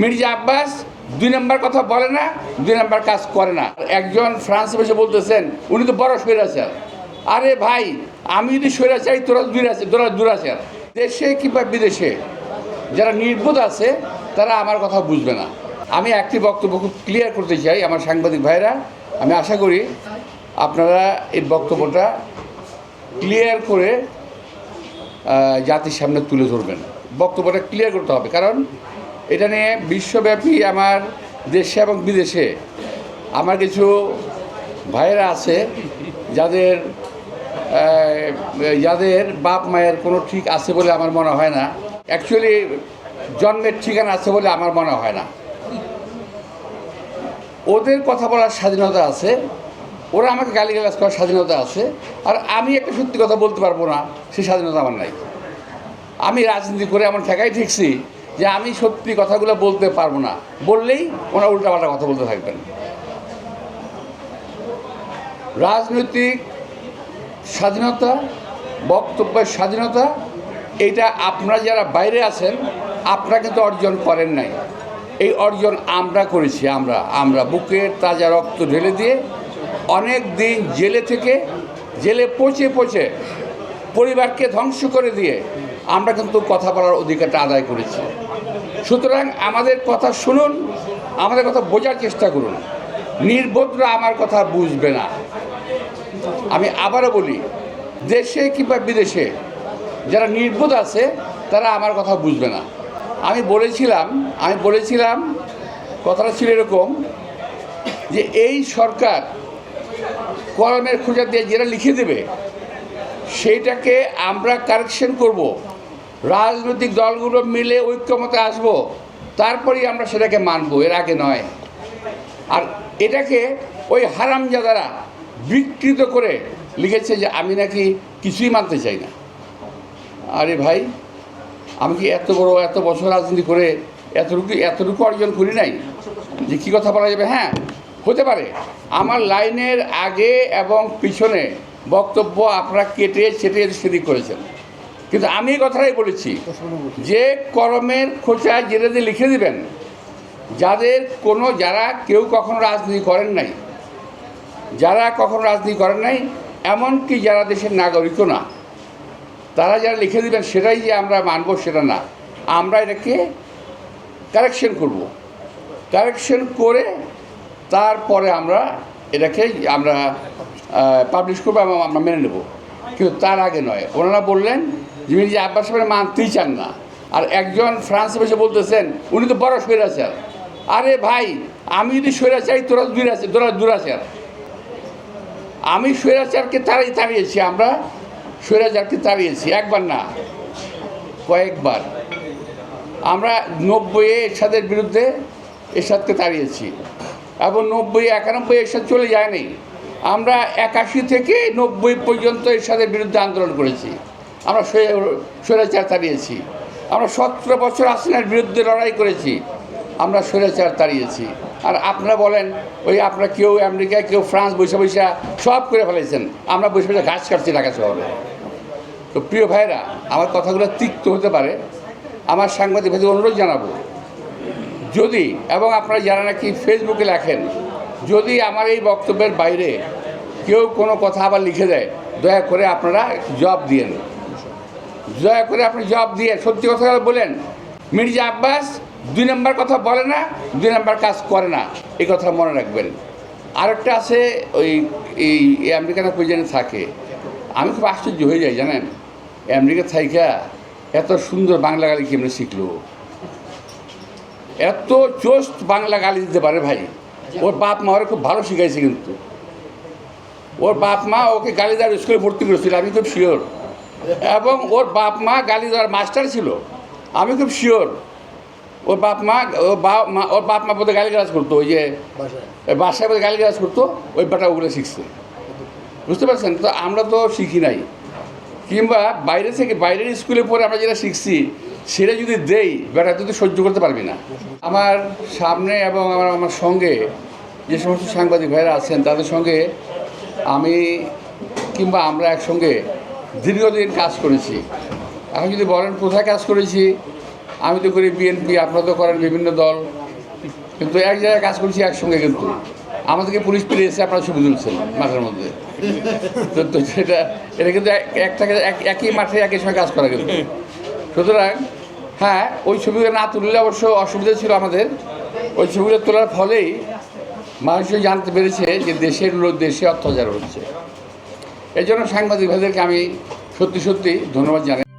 মির্জা আব্বাস দুই নম্বর কথা বলে না, দুই নম্বর কাজ করে না। একজন ফ্রান্স বসে বলতেছেন, উনি তো বড় স্বৈরাচার। আরে ভাই, আমি যদি স্বৈরাচারী, তোরা দূর আছে তোরা দূরাচার দেশে কিংবা বিদেশে যারা নির্বোধ আছে, তারা আমার কথা বুঝবে না। আমি একটি বক্তব্য খুব ক্লিয়ার করতে চাই, আমার সাংবাদিক ভাইরা। আমি আশা করি আপনারা এই বক্তব্যটা ক্লিয়ার করে জাতির সামনে তুলে ধরবেন। বক্তব্যটা ক্লিয়ার করতে হবে, কারণ এটা নিয়ে বিশ্বব্যাপী আমার দেশে এবং বিদেশে আমার কিছু ভাইয়েরা আছে, যাদের যাদের বাপ মায়ের কোনো ঠিক আছে বলে আমার মনে হয় না। অ্যাকচুয়ালি জন্মের ঠিকানা আছে বলে আমার মনে হয় না। ওদের কথা বলার স্বাধীনতা আছে, ওরা আমাকে গালিগালাজ করার স্বাধীনতা আছে, আর আমি একটা সত্যি কথা বলতে পারব না, সেই স্বাধীনতা আমার নাই। আমি রাজনীতি করে এমন ঠেকাই ঠিকছি যে আমি সত্যি কথাগুলো বলতে পারব না। বললেই ওরা উল্টাপাল্টা কথা বলতে থাকবেন। রাজনৈতিক স্বাধীনতা, বক্তব্যের স্বাধীনতা, এটা আপনারা যারা বাইরে আছেন, আপনারা কিন্তু অর্জন করেন নাই। এই অর্জন আমরা করেছি, আমরা আমরা বুকের তাজা রক্ত ঢেলে দিয়ে অনেক দিন জেলে থেকে, জেলে পচে পচে পরিবারকে ধ্বংস করে দিয়ে আমরা কিন্তু কথা বলার অধিকারটা আদায় করেছি। সুতরাং আমাদের কথা শুনুন, আমাদের কথা বোঝার চেষ্টা করুন। নির্বোধরা আমার কথা বুঝবে না। আমি আবারও বলি, দেশে কিংবা বিদেশে যারা নির্বোধ আছে, তারা আমার কথা বুঝবে না। আমি বলেছিলাম আমি বলেছিলাম, কথাটা ছিল এরকম যে এই সরকার কলমের খোঁজা দিয়ে যেটা লিখে দেবে, সেইটাকে আমরা কারেকশন করব। রাজনৈতিক দলগুলো মিলে ঐক্যমতে আসব, তারপরেই আমরা সেটাকে মানব, এর আগে নয়। আর এটাকে ওই হারামজাদারা বিকৃত করে লিখেছে যে আমি নাকি কিছুই মানতে চাই না। আরে ভাই, আমি কি এত বড়, এত বছর রাজনীতি করে এতটুকু এতটুকু অর্জন করি নাই? যে কী কথা বলা যাবে? হ্যাঁ হতে পারে। আমার লাইনের আগে এবং পিছনে বক্তব্য আপনারা কেটে ছেটে সেদিক করেছেন। কিন্তু আমি এই কথাটাই বলেছি যে কলমের খোঁচা জেলে দিয়ে লিখে দিবেন। যাদের কোনো, যারা কেউ কখনো রাজনীতি করেন নাই, যারা কখনো রাজনীতি করেন নাই, এমনকি যারা দেশের নাগরিকও না, তারা যারা লিখে দিবেন সেটাই যে আমরা মানব সেটা না। আমরা এটাকে কারেকশন করব। কারেকশন করে তারপরে আমরা এটাকে আমরা পাবলিশ করব এবং আমরা মেনে নেব। কিন্তু তার আগে নয়। ওনারা বললেন যে মির্জা আব্বাস সাহেব মানতেই চান না। আর একজন ফ্রান্সে বসে বলতেছেন, উনি তো বড় স্বৈরাচার। আরে ভাই, আমি যদি স্বৈরাচারী, তোরা দূর আছে তোরা দূরাচার আমি স্বৈরাচারকে তাড়াই তাড়িয়েছি, আমরা স্বৈরাচারকে তাড়িয়েছি, একবার না, কয়েকবার। আমরা নব্বই এরশাদের বিরুদ্ধে এরশাদকে তাড়িয়েছি, এবং নব্বই একানব্বই এরশাদ চলে যায়নি আমরা একাশি থেকে নব্বই পর্যন্ত এরশাদের বিরুদ্ধে আন্দোলন করেছি। আমরা স্বৈ- স্বৈরাচার তাড়িয়েছি। আমরা সতেরো বছর আসনের বিরুদ্ধে লড়াই করেছি। আমরা স্বৈরাচার তাড়িয়েছি। আর আপনারা বলেন, ওই আপনারা কেউ আমেরিকায়, কেউ ফ্রান্স বৈশা বৈশা সব করে ফেলেছেন। আমরা বসে বসে ঘাস কাটছি ঢাকা শহরে। তো প্রিয় ভাইরা আমার কথাগুলো তিক্ত হতে পারে। আমার সাংবাদিক ভাইদের অনুরোধ জানাব, যদি, এবং আপনারা যারা নাকি ফেসবুকে লেখেন, যদি আমার এই বক্তব্যের বাইরে কেউ কোনো কথা আবার লিখে দেয়, দয়া করে আপনারা জবাব দিয়েন। দয়া করে আপনি জবাব দিয়ে সত্যি কথা বলেন। মির্জা আব্বাস দুই নম্বর কথা বলে না, দুই নম্বর কাজ করে না। এই কথা মনে রাখবেন। আরেকটা আছে ওই, এই আমেরিকান প্রেজেন্ট থাকে। আমি খুব আশ্চর্য হয়ে যাই, জানেন? আমেরিকা থাইকা এত সুন্দর বাংলা গালি কেমনি শিখলো? এত চোস্ট বাংলা গালি দিতে পারে ভাই। ওর বাপ মা ওরা খুব ভালো শিখাইছে কিন্তু। ওর বাপ মা ওকে গালি দেওয়ার স্কুলে ভর্তি করেছিল, আমি খুব শিওর। এবং ওর বাপ মা গালি দেওয়ার মাস্টার ছিল। আমি খুব শিওর ওর বাপ মা ওর বাপ মা ওর বাপ মা বোধহয় গালি গালাজ করতো ওই যে বাসায়। বোধহয় গালি গালাজ করতো ওই বেটা ওগুলো শিখছে। বুঝতে পারছেন? তো আমরা তো শিখি নাই। কিংবা বাইরে থেকে বাইরের স্কুলে পড়ে আমরা যেটা শিখছি সেটা যদি দেই বেটা তুই তো সহ্য করতে পারবি না। আমার সামনে এবং আমার আমার সঙ্গে যে সমস্ত সাংবাদিক ভাইরা আছেন তাদের সঙ্গে আমি কিংবা আমরা একসঙ্গে দীর্ঘদিন কাজ করেছি। এখন যদি বলেন কোথায় কাজ করেছি, আমি তো করি বিএনপি, আপনারা তো করেন বিভিন্ন দল। কিন্তু এক জায়গায় কাজ করছি একসঙ্গে কিন্তু। আমাদেরকে পুলিশ পেরিয়েছে, আপনারা ছবি তুলছেন মাঠের মধ্যে। তো তো সেটা, এটা কিন্তু এক- একটা, এক- একই মাঠে একই সময় কাজ করা কিন্তু। সুতরাং হ্যাঁ ওই ছবিগুলো না তুললে অবশ্য অসুবিধা ছিল আমাদের। ওই ছবিগুলো তোলার ফলেই মানুষ জানতে পেরেছে যে দেশের লোক দেশে অত্যাচার হচ্ছে। এই জন্য সাংবাদিক ভাইদেরকে আমি সত্যি সত্যি ধন্যবাদ জানাই।